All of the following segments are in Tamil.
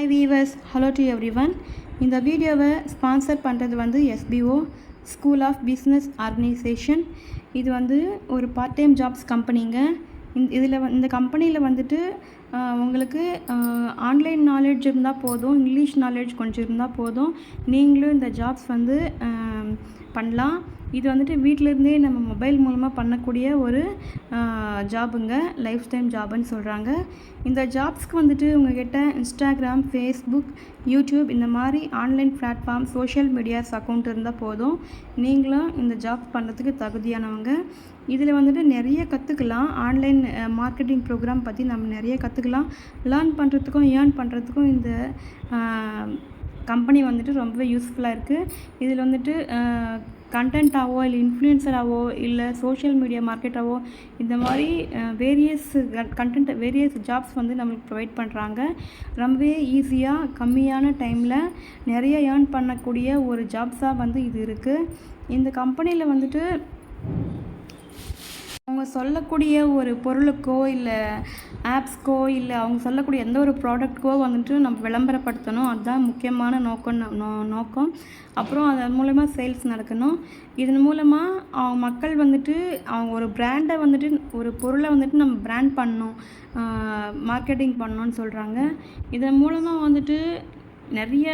Hi viewers hello to everyone இந்த வீடியோவை ஸ்பான்சர் பண்ணுறது வந்து SBO school of business organisation இது வந்து ஒரு பார்ட் டைம் ஜாப்ஸ் கம்பெனிங்க இந்த இதில் இந்த கம்பெனியில் வந்துட்டு உங்களுக்கு ஆன்லைன் நாலேஜ் இருந்தால் போதும் இங்கிலீஷ் நாலேஜ் கொஞ்சம் இருந்தால் போதும். நீங்களும் இந்த ஜாப்ஸ் வந்து பண்ணலாம். இது வந்துட்டு வீட்டிலேருந்தே நம்ம மொபைல் மூலமாக பண்ணக்கூடிய ஒரு ஜாபுங்க. லைஃப் டைம் ஜாப்னு சொல்கிறாங்க இந்த ஜாப்ஸ்க்கு வந்துட்டு உங்ககிட்ட இன்ஸ்டாகிராம் ஃபேஸ்புக் யூடியூப் இந்த மாதிரி online platform social medias account இருந்தால் போதும். நீங்களும் இந்த ஜாப் பண்ணுறதுக்கு தகுதியானவங்க. இதில் வந்துட்டு நிறைய கற்றுக்கலாம் ஆன்லைன் மார்க்கெட்டிங் ப்ரோக்ராம் பற்றி நம்ம நிறைய கற்றுக்கலாம் லேர்ன் பண்ணுறதுக்கும் ஏர்ன் பண்ணுறதுக்கும் இந்த கம்பெனி வந்துட்டு ரொம்பவே யூஸ்ஃபுல்லாக இருக்குது இதில் வந்துட்டு கண்டென்ட்டாவோ இல்லை இன்ஃப்ளூயன்சராகவோ இல்லை சோஷியல் மீடியா மார்க்கெட்டாவோ இந்த மாதிரி வேரியஸ் கண்டென்ட் வேரியஸ் ஜாப்ஸ் வந்து நம்மளுக்கு ப்ரொவைட் பண்ணுறாங்க ரொம்பவே ஈஸியாக கம்மியான டைமில் நிறைய ஏர்ன் பண்ணக்கூடிய ஒரு ஜாப்ஸாக வந்து இது இருக்குது இந்த கம்பெனியில் வந்துட்டு அவங்க சொல்லக்கூடிய ஒரு பொருளுக்கோ இல்லை ஆப்ஸ்க்கோ இல்லை அவங்க சொல்லக்கூடிய எந்த ஒரு ப்ராடக்ட்க்கோ வந்துட்டு நம்ம விளம்பரப்படுத்தணும். அதுதான் முக்கியமான நோக்கம் நோ நோக்கம். அப்புறம் அதன் மூலமாக சேல்ஸ் நடக்கணும். இதன் மூலமாக அவங்க மக்கள் வந்துட்டு அவங்க ஒரு பிராண்டை வந்துட்டு ஒரு பொருளை வந்துட்டு நம்ம பிராண்ட் பண்ணணும். மார்க்கெட்டிங் பண்ணணும்னு சொல்கிறாங்க இதன் மூலமாக வந்துட்டு நிறைய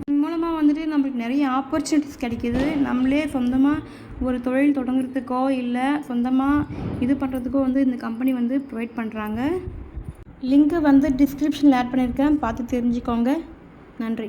இதன் மூலமாக வந்துட்டு நம்மளுக்கு நிறைய ஆப்பர்ச்சுனிட்டிஸ் கிடைக்கிது. நம்மளே சொந்தமாக ஒரு தொழில் தொடங்குறதுக்கோ இல்லை சொந்தமாக இது பண்ணுறதுக்கோ வந்து இந்த கம்பெனி வந்து ப்ரொவைட் பண்ணுறாங்க லிங்க்கு வந்து டிஸ்கிரிப்ஷனில் ஆட் பண்ணியிருக்கேன். பார்த்து தெரிஞ்சுக்கோங்க. நன்றி.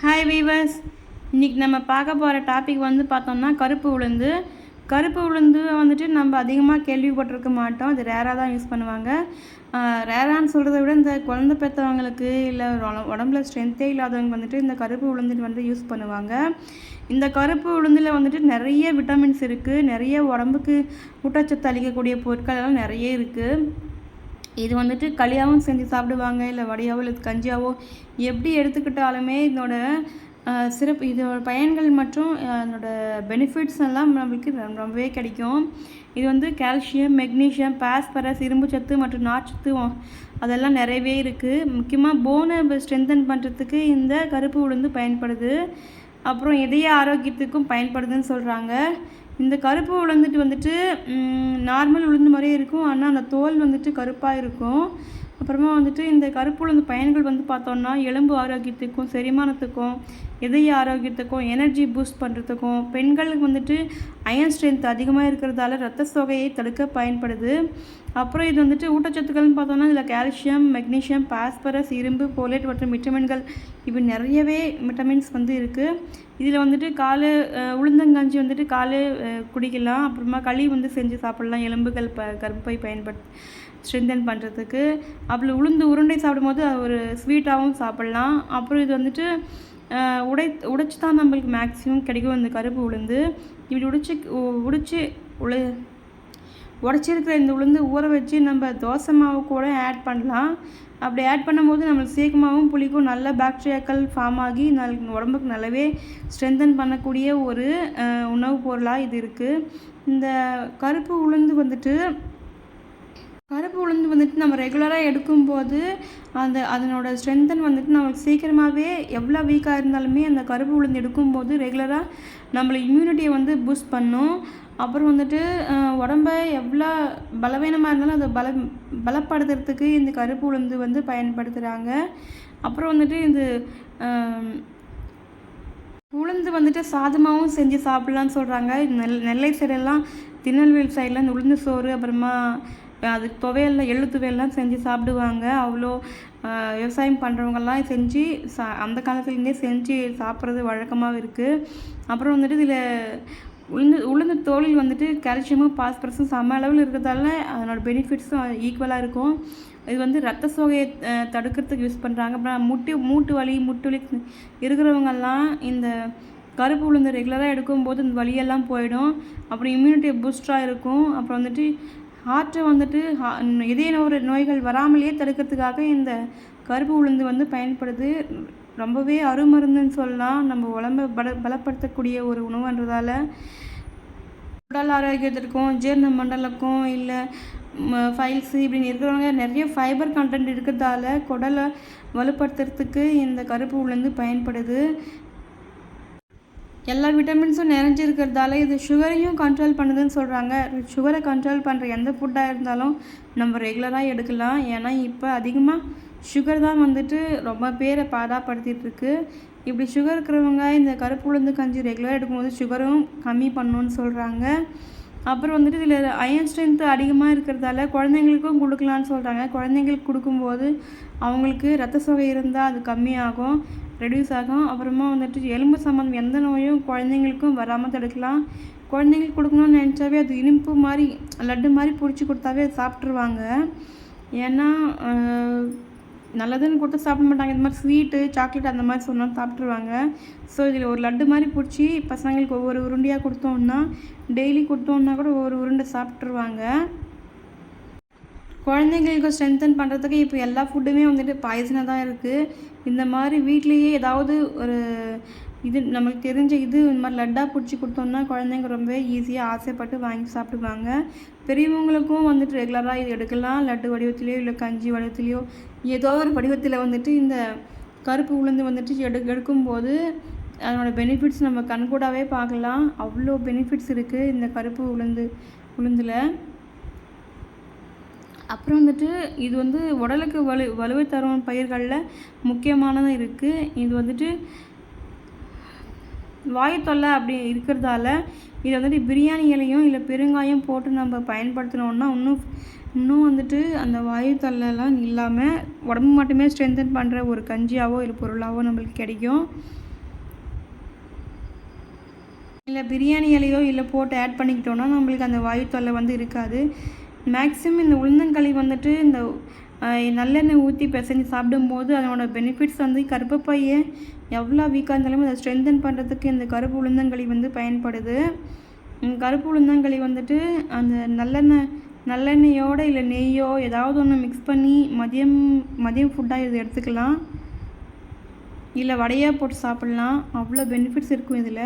ஹாய் வீவர்ஸ் இன்றைக்கி நம்ம பார்க்க போகிற டாபிக் வந்து பார்த்தோம்னா கருப்பு உளுந்து. கருப்பு உளுந்து வந்துட்டு நம்ம அதிகமாக கேள்விப்பட்டிருக்க மாட்டோம். இது ரேராக தான் யூஸ் பண்ணுவாங்க. ரேரான்னு சொல்கிறத விட இந்த குழந்தை பெற்றவங்களுக்கு இல்லை உடம்புல ஸ்ட்ரென்த்தே இல்லாதவங்க வந்துட்டு இந்த கருப்பு உளுந்து வந்து யூஸ் பண்ணுவாங்க. இந்த கருப்பு உளுந்தில் வந்துட்டு நிறைய விட்டமின்ஸ் இருக்குது நிறைய உடம்புக்கு ஊட்டச்சத்து அளிக்கக்கூடிய பொருட்கள் எல்லாம் நிறைய இருக்குது இது வந்துட்டு களியாகவும் செஞ்சு சாப்பிடுவாங்க இல்லை வடையாவோ இல்லை கஞ்சியாவோ எப்படி எடுத்துக்கிட்டாலுமே இதனோட சிறப்பு இதோட பயன்கள் மற்றும் அதனோட பெனிஃபிட்ஸ் எல்லாம் நம்மளுக்கு ரொம்பவே கிடைக்கும். இது வந்து கால்சியம் மெக்னீஷியம் பாஸ்பரஸ் இரும்பு சத்து மற்றும் நார்ச்சத்து அதெல்லாம் நிறையவே இருக்குது முக்கியமாக போனை ஸ்ட்ரென்தன் பண்ணுறதுக்கு இந்த கருப்பு உளுந்து பயன்படுது. அப்புறம் இதய ஆரோக்கியத்துக்கும் பயன்படுதுன்னு சொல்கிறாங்க இந்த கருப்பு உளுந்துட்டு வந்துட்டு நார்மல் உளுந்து மாதிரியே இருக்கும். ஆனால் அந்த தோல் வந்துட்டு கருப்பாக இருக்கும். அப்புறமா வந்துட்டு இந்த கருப்பு பயன்கள் வந்து பார்த்தோம்னா எலும்பு ஆரோக்கியத்துக்கும் செரிமானத்துக்கும் இதய ஆரோக்கியத்துக்கும் எனர்ஜி பூஸ்ட் பண்ணுறதுக்கும் பெண்களுக்கு வந்துட்டு அயன் ஸ்ட்ரென்த் அதிகமாக இருக்கிறதால ரத்த சோகையை தடுக்க பயன்படுது. அப்புறம் இது வந்துட்டு ஊட்டச்சத்துக்கள்னு பார்த்தோம்னா இதில் கால்சியம் மெக்னீஷியம் பாஸ்பரஸ் இரும்பு போலேட் மற்றும் விட்டமின்கள் இப்படி நிறையவே விட்டமின்ஸ் வந்து இருக்குது இதில் வந்துட்டு காலை உளுந்தங்கஞ்சி வந்துட்டு காலை குடிக்கலாம். அப்புறமா களி வந்து செஞ்சு சாப்பிடலாம். எலும்புகள் ப கருப்பை பயன்படுத்தி ஸ்ட்ரென்தன் பண்ணுறதுக்கு அப்புறம் உளுந்து உருண்டை சாப்பிடும்போது அது ஒரு ஸ்வீட்டாகவும் சாப்பிட்லாம். அப்புறம் இது வந்துட்டு உடை உடைச்சி தான் நம்மளுக்கு மேக்ஸிமம் கிடைக்கும் இந்த கருப்பு உளுந்து. இப்படி உடைச்சி உ- உடைச்சி உளை உடச்சிருக்கிற இந்த உளுந்து ஊற வச்சு நம்ம தோசை மாவு கூட ஆட் பண்ணலாம். அப்படி ஆட் பண்ணும்போது நம்மளுக்கு சீக்கிரமாகவும் புளிக்கும் நல்ல பாக்டீரியாக்கள் ஃபார்ம் ஆகி நல் உடம்புக்கு நல்லாவே ஸ்ட்ரென்தன் பண்ணக்கூடிய ஒரு உணவுப் பொருளாக இது இருக்குது இந்த கருப்பு உளுந்து வந்துட்டு கருப்பு உளுந்து வந்துட்டு நம்ம ரெகுலராக எடுக்கும்போது அந்த அதனோட ஸ்ட்ரென்த்தன் வந்துட்டு நம்மளுக்கு சீக்கிரமாகவே எவ்வளோ வீக்காக இருந்தாலுமே அந்த கருப்பு உளுந்து எடுக்கும்போது ரெகுலராக நம்மளை இம்யூனிட்டியை வந்து பூஸ்ட் பண்ணும். அப்புறம் வந்துட்டு உடம்ப எவ்வளோ பலவீனமாக இருந்தாலும் அதை பல பலப்படுத்துறதுக்கு இந்த கருப்பு உளுந்து வந்து பயன்படுத்துகிறாங்க அப்புறம் வந்துட்டு இந்த உளுந்து வந்துட்டு சாதமாகவும் செஞ்சு சாப்பிட்லான்னு சொல்கிறாங்க நெல் நெல்லை சைடெல்லாம் திருநெல்வேலி சைடில் இந்த உளுந்து சோறு அப்புறமா அது துவையல் எள்ளு துவையல்லாம் செஞ்சு சாப்பிடுவாங்க. அவ்வளோ விவசாயம் பண்ணுறவங்கெல்லாம் செஞ்சு சா அந்த காலத்துலேருந்தே செஞ்சு சாப்பிட்றது வழக்கமாக இருக்குது அப்புறம் வந்துட்டு இதில் உளுந்து உளுந்து தோலில் வந்துட்டு கால்சியமும் பாஸ்பரஸும் சம அளவில் இருக்கிறதால அதனோட பெனிஃபிட்ஸும் ஈக்குவலாக இருக்கும். இது வந்து ரத்த சோகையை தடுக்கிறதுக்கு யூஸ் பண்ணுறாங்க அப்புறம் முட்டி மூட்டு வலி முட்டு வலி இருக்கிறவங்கெல்லாம் இந்த கருப்பு உளுந்து ரெகுலராக எடுக்கும்போது இந்த வலியெல்லாம் போயிடும். அப்புறம் இம்யூனிட்டி பூஸ்டராக இருக்கும். அப்புறம் வந்துட்டு ஹார்ட்டை வந்துட்டு ஹா- இதய நோய் நோய்கள் வராமலேயே தடுக்கிறதுக்காக இந்த கருப்பு உளுந்து வந்து பயன்படுது. ரொம்பவே அருமருந்துன்னு சொல்லலாம். நம்ம உடம்பை பல பலப்படுத்தக்கூடிய ஒரு உணவுன்றதால உடல் ஆரோக்கியத்திற்கும் ஜீரண மண்டலக்கும் இல்லை ஃபைல்ஸ் இப்படின்னு இருக்கிறவங்க நிறைய ஃபைபர் கண்டென்ட் இருக்கிறதால குடலை வலுப்படுத்துறதுக்கு இந்த கருப்பு உளுந்து பயன்படுது. எல்லா விட்டமின்ஸும் நிறைஞ்சிருக்கிறதால இது சுகரையும் கண்ட்ரோல் பண்ணுதுன்னு சொல்கிறாங்க சுகரை கண்ட்ரோல் பண்ணுற எந்த ஃபுட்டாக இருந்தாலும் நம்ம ரெகுலராக எடுக்கலாம். ஏன்னா இப்போ அதிகமாக சுகர் தான் வந்துட்டு ரொம்ப பேரை பாதாப்படுத்திகிட்டுருக்கு இப்படி சுகர் இருக்கிறவங்க இந்த கருப்பு உளுந்து கஞ்சி ரெகுலராக எடுக்கும்போது சுகரும் கம்மி பண்ணணும்னு சொல்கிறாங்க அப்புறம் வந்துட்டு இதில் அயன் ஸ்ட்ரென்த்து அதிகமாக இருக்கிறதால குழந்தைங்களுக்கும் கொடுக்கலான்னு சொல்கிறாங்க குழந்தைங்களுக்கு கொடுக்கும்போது அவங்களுக்கு ரத்த சோகை இருந்தால் அது கம்மியாகும் ரெடியூஸ் ஆகும். அப்புறமா வந்துட்டு எலும்பு சம்மந்தம் எந்த நோயும் குழந்தைங்களுக்கும் வராமல் தடுக்கலாம். குழந்தைங்களுக்கு கொடுக்கணும்னு நினச்சாவே அது இனிப்பு மாதிரி லட்டு மாதிரி பிடிச்சி கொடுத்தாவே அது சாப்பிட்ருவாங்க ஏன்னா நல்லதுன்னு கொடுத்து சாப்பிட மாட்டாங்க. இந்த மாதிரி ஸ்வீட்டு சாக்லேட் அந்த மாதிரி சொன்னால் சாப்பிட்ருவாங்க ஸோ இதில் ஒரு லட்டு மாதிரி பிடிச்சி பசங்களுக்கு ஒவ்வொரு உருண்டையாக கொடுத்தோம்னா டெய்லி கொடுத்தோம்னா கூட ஒவ்வொரு உருண்டை சாப்பிட்ருவாங்க குழந்தைங்களுக்கு ஸ்ட்ரென்தன் பண்ணுறதுக்கு இப்போ எல்லா ஃபுட்டுமே வந்துட்டு பாய்சனாக தான் இருக்குது இந்த மாதிரி வீட்லேயே ஏதாவது ஒரு இது நம்மளுக்கு தெரிஞ்ச இது இந்த மாதிரி லட்டாக பிடிச்சி கொடுத்தோம்னா குழந்தைங்க ரொம்பவே ஈஸியாக ஆசைப்பட்டு வாங்கி சாப்பிடுவாங்க. பெரியவங்களுக்கும் வந்துட்டு ரெகுலராக இது எடுக்கலாம். லட்டு வடிவத்திலையோ இல்லை கஞ்சி வடிவத்திலையோ ஏதோ ஒரு வடிவத்தில் வந்துட்டு இந்த கருப்பு உளுந்து வந்துட்டு எடு எடுக்கும்போது அதனோட பெனிஃபிட்ஸ் நம்ம கண்கூடாவே பார்க்கலாம். அவ்வளோ பெனிஃபிட்ஸ் இருக்குது இந்த கருப்பு உளுந்து உளுந்தில். அப்புறம் வந்துட்டு இது வந்து உடலுக்கு வலு வலுவை தரும் பயிர்களில் முக்கியமானதாக இருக்குது இது வந்துட்டு வாயு தொல்லை அப்படி இருக்கிறதால இதை வந்துட்டு பிரியாணி இலையும் இல்லை பெருங்காயம் போட்டு நம்ம பயன்படுத்தினோம்னா இன்னும் இன்னும் வந்துட்டு அந்த வாயு தொல்லைலாம் இல்லாமல் உடம்பு மட்டுமே ஸ்ட்ரென்தன் பண்ணுற ஒரு கஞ்சியாவோ இல்லை பொருளாவோ நம்மளுக்கு கிடைக்கும். இல்லை பிரியாணி இலையோ இல்லை போட்டு ஆட் பண்ணிக்கிட்டோன்னா நம்மளுக்கு அந்த வாயு தொல்லை வந்து இருக்காது. மேக்ஸிமம் இந்த உளுந்தங்களி வந்துட்டு இந்த நல்லெண்ணெய் ஊற்றி பிசைஞ்சு சாப்பிடும்போது அதனோட பெனிஃபிட்ஸ் வந்து கருப்பப்பையை எவ்வளோ வீக்காக இருந்தாலும் அதை ஸ்ட்ரென்தன் பண்ணுறதுக்கு இந்த கருப்பு உளுந்தங்களி வந்து பயன்படுது. கருப்பு உளுந்தங்களி வந்துட்டு அந்த நல்லெண்ணெய் நல்லெண்ணெயோடு இல்லை நெய்யோ ஏதாவது ஒன்று மிக்ஸ் பண்ணி மதியம் மதியம் ஃபுட்டாக இது எடுத்துக்கலாம். இல்லை வடையாக போட்டு சாப்பிட்லாம். அவ்வளோ பெனிஃபிட்ஸ் இருக்கும் இதில்.